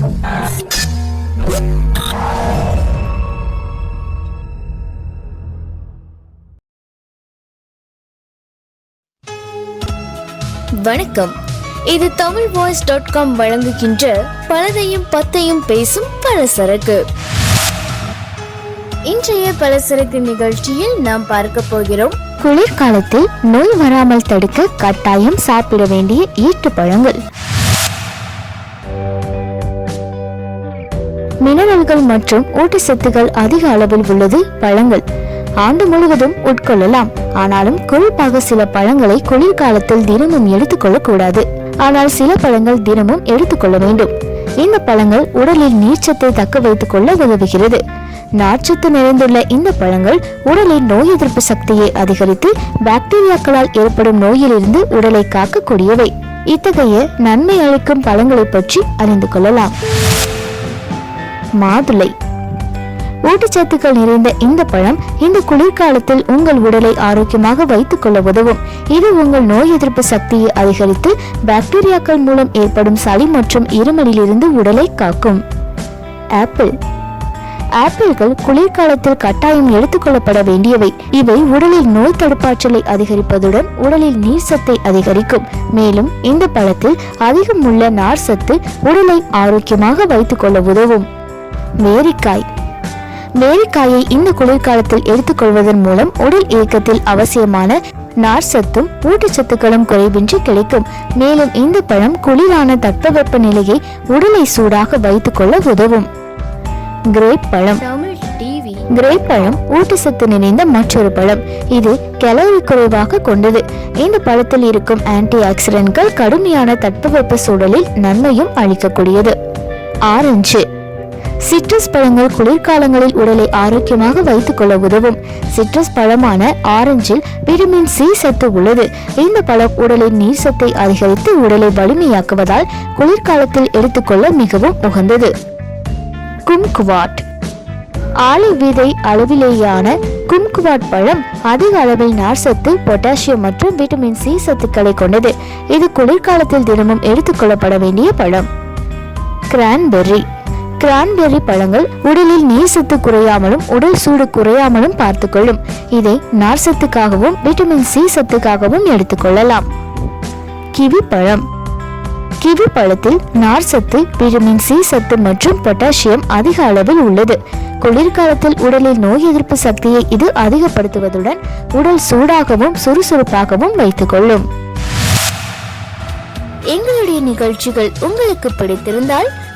வணக்கம். இது Tamil voice dot com வழங்குகின்ற பலதையும் பத்தையும் பேசும் பலசரக்கு. இன்றைய பலசரக்கு நிகழ்ச்சியில் நாம் பார்க்க போகிறோம் குளிர்காலத்தில் நோய் வராமல் தடுக்க கட்டாயம் சாப்பிட வேண்டிய ஈட்டு பழங்கள் மினரல்கள் மற்றும் ஊட்டச்சத்துக்கள் அதிக அளவில் உள்ளது பழங்கள். ஆண்டு முழுவதும் உட்கொள்ளலாம். ஆனாலும் குறிப்பாக சில பழங்களை குளிர்காலத்தில் தினமும் எடுத்துக்கொள்ளக்கூடாது. ஆனால் சில பழங்கள் தினமும் எடுத்துக்கொள்ள வேண்டும். இந்த பழங்கள் உடலில் நீர்ச்சத்தை தக்க வைத்துக் கொள்ள உதவுகிறது. நார்ச்சத்து நிறைந்துள்ள இந்த பழங்கள் உடலின் நோய் எதிர்ப்பு சக்தியை அதிகரித்து பாக்டீரியாக்களால் ஏற்படும் நோயிலிருந்து உடலை காக்கக்கூடியவை. இத்தகைய நன்மை அளிக்கும் பழங்களை பற்றி அறிந்து கொள்ளலாம். மாதுளை. ஊட்டச்சத்துக்கள் நிறைந்த இந்த பழம் இந்த குளிர்காலத்தில் உங்கள் உடலை ஆரோக்கியமாக வைத்துக் கொள்ள உதவும். இது உங்கள் நோய் எதிர்ப்பு சக்தியை அதிகரித்து பாக்டீரியாக்கள் மூலம் ஏற்படும் சளி மற்றும் இருமலிலிருந்து உடலை காக்கும். ஆப்பிள். ஆப்பிள்கள் குளிர்காலத்தில் கட்டாயம் எடுத்துக்கொள்ளப்பட வேண்டியவை. இவை உடலில் நோய் தடுப்பாற்றலை அதிகரிப்பதுடன் உடலில் நீர் சத்தை அதிகரிக்கும். மேலும் இந்த பழத்தில் அதிகம் உள்ள நார் சத்து உடலை ஆரோக்கியமாக வைத்துக் கொள்ள உதவும். மேரிக்காய். மேரிக்காயை இந்த குளிர்காலத்தில் எடுத்துக்கொள்வதன் மூலம் உடல் இயக்கத்தில் அவசியமான நார் சத்தும் ஊட்டச்சத்துக்களும் குறைவின்றி கிடைக்கும். மேலும் இந்த பழம் குளிரான தட்பவெப்ப நிலையை உடலை சூடாக வைத்துக் கொள்ள உதவும். கிரேப் பழம். கிரேப் பழம் ஊட்டச்சத்து நிறைந்த மற்றொரு பழம். இது கலோரி குறைவாக கொண்டது. இந்த பழத்தில் இருக்கும் ஆன்டி ஆக்சிடென்ட்கள் கடுமையான தட்பவெப்ப சூழலில் நன்மையும் அளிக்கக்கூடியது. ஆரஞ்சு. சிட்ரஸ் பழங்கள் குளிர்காலங்களில் உடலை ஆரோக்கியமாக வைத்துக் கொள்ள உதவும். சிட்ரஸ் பழமான ஆரஞ்சில் விட்டமின் சி சத்து உள்ளது. இந்த பழம் உடலின் நீர் சத்தை அதிகரித்து உடலை வலிமையாக்குவதால் குளிர்காலத்தில் எடுத்துக்கொள்ள மிகவும் உகந்தது. கும்குவாட். ஆலை விதை அளவிலேயான கும்குவாட் பழம் அதிக அளவில் நார்சத்து பொட்டாசியம் மற்றும் விட்டமின் சி சத்துக்களை கொண்டது. இது குளிர்காலத்தில் தினமும் எடுத்துக்கொள்ளப்பட வேண்டிய பழம். கிரான்பெர்ரி. கிரான்பெர்ரி பழங்கள் உடலில் நீர் சத்து குறையாமலும் உடல் சூடு குறையாமலும் பார்த்துக்கொள்ளும் இதை நார் சத்துக்காகவும் விட்டமின் சி சத்துக்காகவும் எடுத்துக்கொள்ளலாம் கிவி பழம். கிவி பழத்தில் நார் சத்து விட்டமின் சி சத்து மற்றும் பொட்டாசியம் அதிக அளவில் உள்ளது. குளிர்காலத்தில் உடலில் நோய் எதிர்ப்பு சக்தியை இது அதிகப்படுத்துவதுடன் உடல் சூடாகவும் சுறுசுறுப்பாகவும் வைத்துக் கொள்ளும். எங்களுடைய நிகழ்ச்சிகள் உங்களுக்கு பிடித்திருந்தால்